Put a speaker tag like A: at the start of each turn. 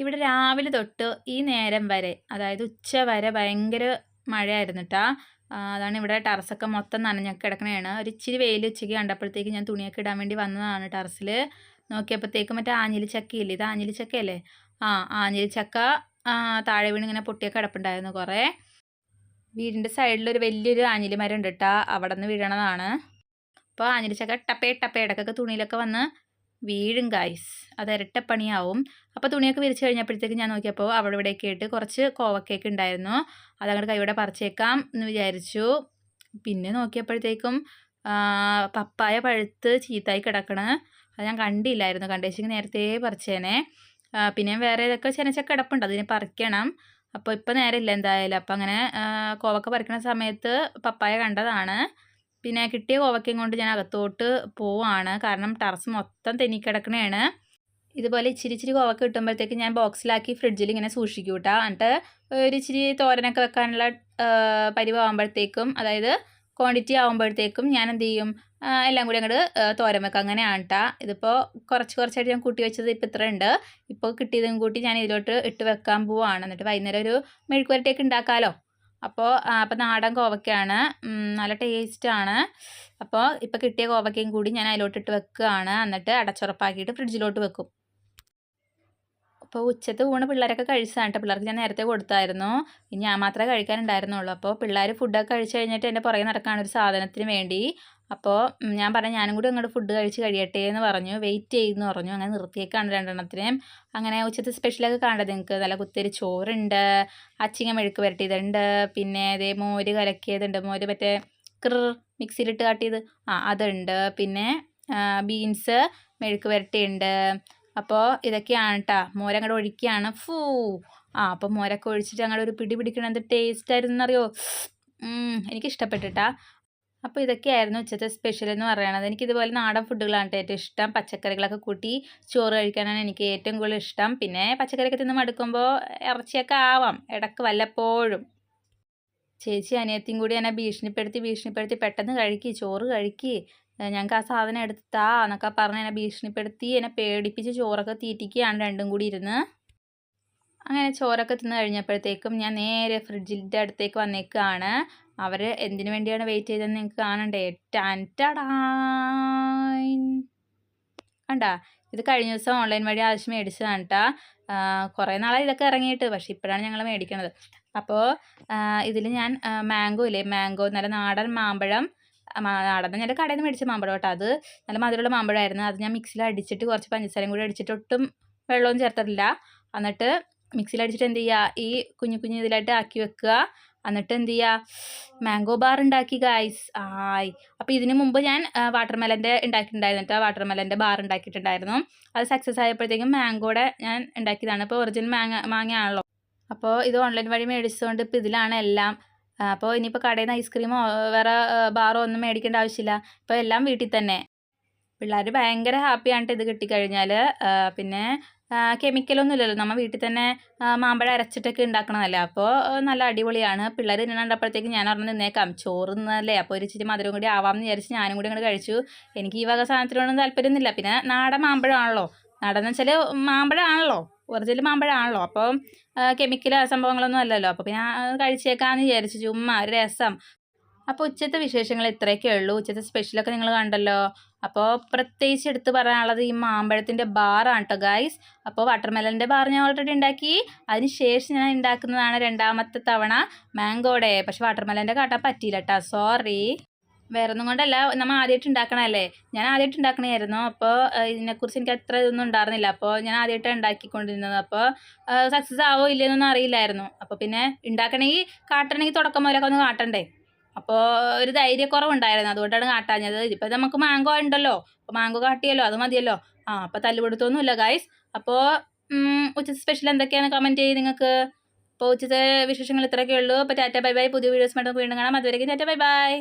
A: ഇവിടെ രാവിലെ തൊട്ട് ഈ നേരം വരെ അതായത് ഉച്ച വരെ ഭയങ്കര മഴയായിരുന്നു അതാണ് ഇവിടെ ടെറസൊക്കെ മൊത്തം നനഞ്ഞൊക്കെ കിടക്കണതാണ് ഒരു ഇച്ചിരി വെയിൽ ഉച്ചയ്ക്ക് കണ്ടപ്പോഴത്തേക്ക് ഞാൻ തുണിയൊക്കെ ഇടാൻ വേണ്ടി വന്നതാണ് ടെറസിൽ നോക്കിയപ്പോഴത്തേക്ക് മറ്റേ ആഞ്ഞിലി ചക്കയില്ലേ ഇത് ആഞ്ഞിലി ചക്കയല്ലേ? ആ ആഞ്ഞിലി ചക്ക താഴെ വീണ് ഇങ്ങനെ പൊട്ടിയൊക്കെ കിടപ്പുണ്ടായിരുന്നു കുറേ. വീടിന്റെ ഒരു വലിയൊരു ആഞ്ഞിലി മരം ഉണ്ട് കേട്ടോ അവിടെ നിന്ന് വീഴണതാണ്. അപ്പോൾ ആഞ്ഞിലി ചക്ക ടപ്പേ ടപ്പേ ഇടക്കൊക്കെ തുണിയിലൊക്കെ വന്ന് വീഴും ഗായ്സ് അത് ഇരട്ടപ്പണിയാവും. അപ്പോൾ തുണിയൊക്കെ വിരിച്ച് കഴിഞ്ഞപ്പോഴത്തേക്ക് ഞാൻ നോക്കിയപ്പോൾ അവിടെ ഇവിടെയൊക്കെ ആയിട്ട് കുറച്ച് കോവക്കേക്ക് ഉണ്ടായിരുന്നു. അതങ്ങോട്ട് കൈയോടെ പറിച്ചേക്കാം എന്ന് വിചാരിച്ചു. പിന്നെ നോക്കിയപ്പോഴത്തേക്കും പപ്പായ പഴുത്ത് ചീത്തായി കിടക്കണ്. അത് ഞാൻ കണ്ടില്ലായിരുന്നു. കണ്ടേച്ചെങ്കിൽ നേരത്തെ പറിച്ചേനെ. പിന്നെ വേറെ ഏതൊക്കെ ചെനച്ച കിടപ്പുണ്ട്? അതിനെ പറിക്കണം. അപ്പോൾ ഇപ്പോൾ നേരമില്ല എന്തായാലും. അപ്പോൾ അങ്ങനെ കോവക്ക പറിക്കണ സമയത്ത് പപ്പായ കണ്ടതാണ്. പിന്നെ കിട്ടിയ കോവക്കയും കൊണ്ട് ഞാൻ അകത്തോട്ട് പോവാണ്. കാരണം ടെറസ് മൊത്തം തെന്നിക്കിടക്കണേണ്. ഇതുപോലെ ഇച്ചിരി ഇച്ചിരി കോവക്ക കിട്ടുമ്പോഴത്തേക്ക് ഞാൻ ബോക്സിലാക്കി ഫ്രിഡ്ജിൽ ഇങ്ങനെ സൂക്ഷിക്കും കേട്ടോ എന്നിട്ട് ഒരു ഇച്ചിരി തോരനൊക്കെ വെക്കാനുള്ള പരിവാകുമ്പോഴത്തേക്കും അതായത് ക്വാണ്ടിറ്റി ആകുമ്പോഴത്തേക്കും ഞാൻ എന്ത് ചെയ്യും? എല്ലാം കൂടി അങ്ങോട്ട് തോരൻ വെക്കാം. അങ്ങനെയാണ് കേട്ടോ ഇതിപ്പോൾ കുറച്ച് കുറച്ചായിട്ട് ഞാൻ കൂട്ടി വെച്ചത് ഇപ്പോൾ ഇത്ര ഉണ്ട് ഇപ്പോൾ കിട്ടിയതും കൂട്ടി ഞാൻ ഇതിലോട്ട് ഇട്ട് വെക്കാൻ പോവാണ്. എന്നിട്ട് വൈകുന്നേരം ഒരു മെഴുക്കുവരട്ടിയൊക്കെ ഉണ്ടാക്കാമല്ലോ അപ്പോൾ അപ്പോൾ നാടൻ കോവക്കയാണ് നല്ല ടേസ്റ്റാണ്. അപ്പോൾ ഇപ്പോൾ കിട്ടിയ കോവക്കയും കൂടി ഞാൻ അതിലോട്ടിട്ട് വെക്കുകയാണ്. എന്നിട്ട് അടച്ചുറപ്പാക്കിയിട്ട് ഫ്രിഡ്ജിലോട്ട് വെക്കും. അപ്പോൾ ഉച്ചത്തെ ഊണ് പിള്ളേരൊക്കെ കഴിച്ചതാണ് കേട്ടോ. പിള്ളേർക്ക് ഞാൻ നേരത്തെ കൊടുത്തായിരുന്നു. ഞാൻ മാത്രമേ കഴിക്കാനുണ്ടായിരുന്നുള്ളൂ. അപ്പോൾ പിള്ളേർ ഫുഡൊക്കെ കഴിച്ചു കഴിഞ്ഞിട്ട് എന്റെ പുറകെ നടക്കാനൊരു സാധനത്തിന് വേണ്ടി അപ്പോൾ ഞാൻ പറഞ്ഞു ഞാനും കൂടി അങ്ങോട്ട് ഫുഡ് കഴിച്ച് കഴിയട്ടെ എന്ന് പറഞ്ഞു. വെയിറ്റ് ചെയ്യുമെന്ന് പറഞ്ഞു. അങ്ങനെ നിർത്തിയേക്കാണ് രണ്ടെണ്ണത്തിനെയും. അങ്ങനെ ഉച്ചത്തെ സ്പെഷ്യലൊക്കെ കാണേണ്ടത് നിങ്ങൾക്ക് നല്ല കുത്തിരി ചോറുണ്ട് അച്ചിങ്ങ മെഴുക്ക് പുരട്ടിയതുണ്ട് പിന്നെ അതേ മോര് കലക്കിയതുണ്ട്. മോര് മറ്റേ ക്രിർ മിക്സിയിലിട്ട് കാട്ടിയത്. ആ അതുണ്ട്. പിന്നെ ബീൻസ് മെഴുക്ക് പുരട്ടിയുണ്ട്. അപ്പോൾ ഇതൊക്കെയാണ് കേട്ടോ മോരങ്ങോട്ട് ഒഴിക്കുകയാണ് ഫൂ. ആ അപ്പോൾ മോരൊക്കെ ഒഴിച്ചിട്ട് അങ്ങോട്ട് ഒരു പിടി പിടിക്കണം എന്ത് ടേസ്റ്റ് ആയിരുന്നു എന്നറിയോ എനിക്ക് ഇഷ്ടപ്പെട്ടിട്ടാ അപ്പോൾ ഇതൊക്കെയായിരുന്നു ഉച്ചത്തെ സ്പെഷ്യൽ എന്ന് പറയുന്നത് എനിക്ക് ഇതുപോലെ നാടൻ ഫുഡുകളാണ് ഏറ്റവും ഇഷ്ടം. പച്ചക്കറികളൊക്കെ കൂട്ടി ചോറ് കഴിക്കാനാണ് എനിക്ക് ഏറ്റവും കൂടുതൽ ഇഷ്ടം. പിന്നെ പച്ചക്കറിയൊക്കെ തിന്ന് മടുക്കുമ്പോൾ ഇറച്ചിയൊക്കെ ആവാം. ഇടയ്ക്ക് വല്ലപ്പോഴും. ചേച്ചി അനിയത്തിയും കൂടി എന്നെ ഭീഷണിപ്പെടുത്തി ഭീഷണിപ്പെടുത്തി പെട്ടെന്ന് കഴിക്കി ചോറ് കഴിക്കി. ഞങ്ങൾക്ക് ആ സാധനം എടുത്താ എന്നൊക്കെ പറഞ്ഞ് എന്നെ ഭീഷണിപ്പെടുത്തി എന്നെ പേടിപ്പിച്ച് ചോറൊക്കെ തീറ്റിക്കുകയാണ് രണ്ടും കൂടി ഇരുന്ന്. അങ്ങനെ ചോറൊക്കെ തിന്ന് കഴിഞ്ഞപ്പോഴത്തേക്കും ഞാൻ നേരെ ഫ്രിഡ്ജിന്റെ അടുത്തേക്ക് വന്നേക്കാണ്. അവർ എന്തിനു വേണ്ടിയാണ് വെയിറ്റ് ചെയ്തതെന്ന് നിങ്ങൾക്ക് കാണണ്ടേ? ടാൻ കണ്ടാ? ഇത് കഴിഞ്ഞ ദിവസം ഓൺലൈൻ വഴി ആവശ്യം മേടിച്ചതാണ് കേട്ടോ കുറേ നാളായി ഇതൊക്കെ ഇറങ്ങിയിട്ട് പക്ഷേ ഇപ്പോഴാണ് ഞങ്ങൾ മേടിക്കുന്നത് അപ്പോൾ ഇതിൽ ഞാൻ മാംഗോ ഇല്ലേ? മാംഗോ നല്ല നാടൻ മാമ്പഴം. നാടൻ ഞാൻ കടയിൽ നിന്ന് മേടിച്ച മാമ്പഴം കേട്ടോ അത്. നല്ല മധുരമുള്ള മാമ്പഴമായിരുന്നു അത് ഞാൻ മിക്സിയിൽ അടിച്ചിട്ട് കുറച്ച് പഞ്ചസാരയും കൂടി അടിച്ചിട്ട് ഒട്ടും വെള്ളവും ചേർത്തിട്ടില്ല. എന്നിട്ട് മിക്സിയിൽ അടിച്ചിട്ട് എന്ത് ചെയ്യുക ഈ കുഞ്ഞു കുഞ്ഞു ഇതിലായിട്ട് ആക്കി വെക്കുക. എന്നിട്ട് എന്ത് ചെയ്യുക മാംഗോ ബാർ ഉണ്ടാക്കി ഗായ്സ് ആയി. അപ്പോൾ ഇതിന് മുമ്പ് ഞാൻ വാട്ടർ മെലന്റെ ഉണ്ടാക്കിയിട്ടുണ്ടായിരുന്നു കേട്ടോ വാട്ടർ മെലന്റെ ബാർ ഉണ്ടാക്കിയിട്ടുണ്ടായിരുന്നു. അത് സക്സസ് ആയപ്പോഴത്തേക്കും മാംഗോടെ ഞാൻ ഉണ്ടാക്കിയതാണ്. ഇപ്പോൾ ഒറിജിനൽ മാങ്ങ മാങ്ങയാണല്ലോ. അപ്പോൾ ഇത് ഓൺലൈൻ വഴി മേടിച്ചതുകൊണ്ട് ഇപ്പോൾ ഇതിലാണ് എല്ലാം. അപ്പോൾ ഇനിയിപ്പോൾ കടയിൽ നിന്ന് ഐസ്ക്രീമോ വേറെ ബാറോ ഒന്നും മേടിക്കേണ്ട ആവശ്യമില്ല. ഇപ്പോൾ എല്ലാം വീട്ടിൽ തന്നെ. പിള്ളേർ ഭയങ്കര ഹാപ്പിയാണ് ഇത് കിട്ടിക്കഴിഞ്ഞാൽ പിന്നെ കെമിക്കലൊന്നും ഇല്ലല്ലോ. നമ്മൾ വീട്ടിൽ തന്നെ മാമ്പഴം അരച്ചിട്ടൊക്കെ ഉണ്ടാക്കണതല്ലേ? അപ്പോൾ നല്ല അടിപൊളിയാണ്. പിള്ളേർ തിന്നണ്ടപ്പോഴത്തേക്ക് ഞാൻ പറഞ്ഞു നിന്നേക്കാം ചോറ് നിന്നല്ലേ അപ്പോൾ ഒരു ഇച്ചിരി മധുരം കൂടി ആവാമെന്ന് വിചാരിച്ച് ഞാനും കൂടി അങ്ങോട്ട് കഴിച്ചു. എനിക്ക് ഈ വക സാധനത്തിനോടൊന്നും താല്പര്യമൊന്നുമില്ല. പിന്നെ നാടൻ മാമ്പഴമാണല്ലോ. നാടൻ എന്ന് വെച്ചാൽ മാമ്പഴമാണല്ലോ. ഒറിജിനൽ മാമ്പഴമാണല്ലോ. അപ്പോൾ കെമിക്കൽ സംഭവങ്ങളൊന്നും അല്ലല്ലോ. അപ്പോൾ പിന്നെ കഴിച്ചേക്കാമെന്ന് വിചാരിച്ചു ചുമ്മാ ഒരു രസം. അപ്പോൾ ഉച്ചത്തെ വിശേഷങ്ങൾ ഇത്രയൊക്കെ ഉള്ളൂ. ഉച്ചത്തെ സ്പെഷ്യലൊക്കെ നിങ്ങൾ കണ്ടല്ലോ. അപ്പോൾ പ്രത്യേകിച്ച് എടുത്ത് പറയാനുള്ളത് ഈ മാമ്പഴത്തിന്റെ ബാറാണ് കേട്ടോ ഗൈസ് അപ്പോൾ വാട്ടർമെലന്റെ ബാർ ഞാൻ ഓൾറെഡി ഉണ്ടാക്കി. അതിന് ശേഷം ഞാൻ ഉണ്ടാക്കുന്നതാണ് രണ്ടാമത്തെ തവണ മാംഗോടെ പക്ഷെ വാട്ടർമെലന്റെ കാട്ടാൻ പറ്റിയില്ല കേട്ടോ സോറി വേറെ ഒന്നും കൊണ്ടല്ല നമ്മൾ ആദ്യമായിട്ട് ഉണ്ടാക്കണമല്ലേ ഞാൻ ആദ്യമായിട്ട് ഉണ്ടാക്കണമായിരുന്നു അപ്പോൾ ഇതിനെക്കുറിച്ച് എനിക്ക് അത്ര ഇതൊന്നും ഉണ്ടായിരുന്നില്ല. അപ്പോൾ ഞാൻ ആദ്യമായിട്ടാണ് ഉണ്ടാക്കിക്കൊണ്ടിരുന്നത്. അപ്പോൾ സക്സസ് ആവോ ഇല്ലയെന്നൊന്നും അറിയില്ലായിരുന്നു. അപ്പോൾ പിന്നെ ഉണ്ടാക്കണമെങ്കിൽ കാട്ടണമെങ്കിൽ തുടക്കം മുതലൊക്കെ ഒന്ന് കാട്ടണ്ടേ? അപ്പോൾ ഒരു ധൈര്യക്കുറവുണ്ടായിരുന്നു. അതുകൊണ്ടാണ് കാട്ടാഞ്ഞത്. ഇതിപ്പോൾ നമുക്ക് മാങ്കോ ഉണ്ടല്ലോ. അപ്പോൾ മാങ്കോ കാട്ടിയല്ലോ. അത് മതിയല്ലോ. ആ അപ്പോൾ തല്ലുപിടുത്തൊന്നുമില്ല ഗായ്സ് അപ്പോൾ ഉച്ച സ്പെഷ്യൽ എന്തൊക്കെയാണ് കമന്റ് ചെയ്ത് നിങ്ങൾക്ക്? അപ്പോൾ ഉച്ചത്തെ വിശേഷങ്ങൾ ഇത്രയൊക്കെ ഉള്ളൂ. അപ്പോൾ ടാറ്റ ബൈ ബൈ. പുതിയ വീഡിയോസ് വീണ്ടും കാണാം. അതുവരെയും ടാറ്റ ബൈ ബൈ.